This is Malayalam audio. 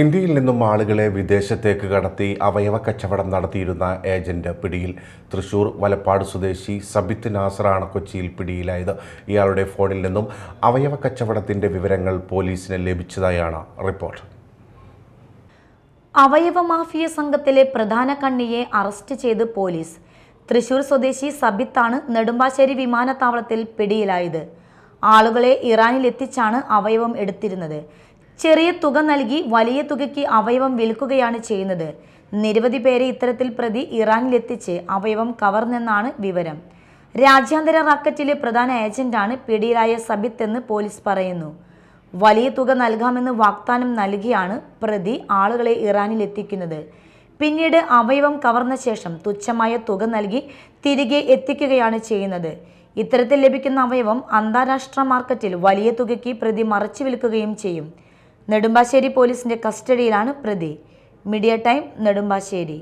ഇന്ത്യയിൽ നിന്നും ആളുകളെ വിദേശത്തേക്ക് കടത്തി അവയവ കച്ചവടം നടത്തിയിരുന്ന ഏജന്റ് പിടിയിൽ തൃശൂർ വലപ്പാട് സ്വദേശി സബിത്ത് നാസറാണ് കൊച്ചിയിൽ പിടിയിലായത്. ഇയാളുടെ ഫോണിൽ നിന്നും അവയവ കച്ചവടത്തിന്റെ വിവരങ്ങൾ പോലീസിന് ലഭിച്ചതായാണ് റിപ്പോർട്ട്. അവയവ മാഫിയ സംഘത്തിലെ പ്രധാന കണ്ണിയെ അറസ്റ്റ് ചെയ്ത് പോലീസ്. തൃശൂർ സ്വദേശി സബിത്താണ് നെടുമ്പാശ്ശേരി വിമാനത്താവളത്തിൽ പിടിയിലായത്. ആളുകളെ ഇറാനിൽ എത്തിച്ചാണ് അവയവം എടുത്തിരുന്നത്. ചെറിയ തുക നൽകി വലിയ തുകയ്ക്ക് അവയവം വിൽക്കുകയാണ് ചെയ്യുന്നത്. നിരവധി പേരെ ഇത്തരത്തിൽ പ്രതി ഇറാനിലെത്തിച്ച് അവയവം കവർന്നെന്നാണ് വിവരം. രാജ്യാന്തര റാക്കറ്റിലെ പ്രധാന ഏജന്റാണ് പിടിയിലായ സബിത്ത് എന്ന് പോലീസ് പറയുന്നു. വലിയ തുക നൽകാമെന്ന് വാഗ്ദാനം നൽകിയാണ് പ്രതി ആളുകളെ ഇറാനിൽ എത്തിക്കുന്നത് പിന്നീട് അവയവം കവർന്ന ശേഷം തുച്ഛമായ തുക നൽകി തിരികെ എത്തിക്കുകയാണ് ചെയ്യുന്നത്. ഇത്തരത്തിൽ ലഭിക്കുന്ന അവയവം അന്താരാഷ്ട്ര മാർക്കറ്റിൽ വലിയ തുകയ്ക്ക് പ്രതി മറച്ചു വിൽക്കുകയും ചെയ്യും. നെടുമ്പാശ്ശേരി പോലീസിന്റെ കസ്റ്റഡിയിലാണ് പ്രതി. Media time Nedumbassery.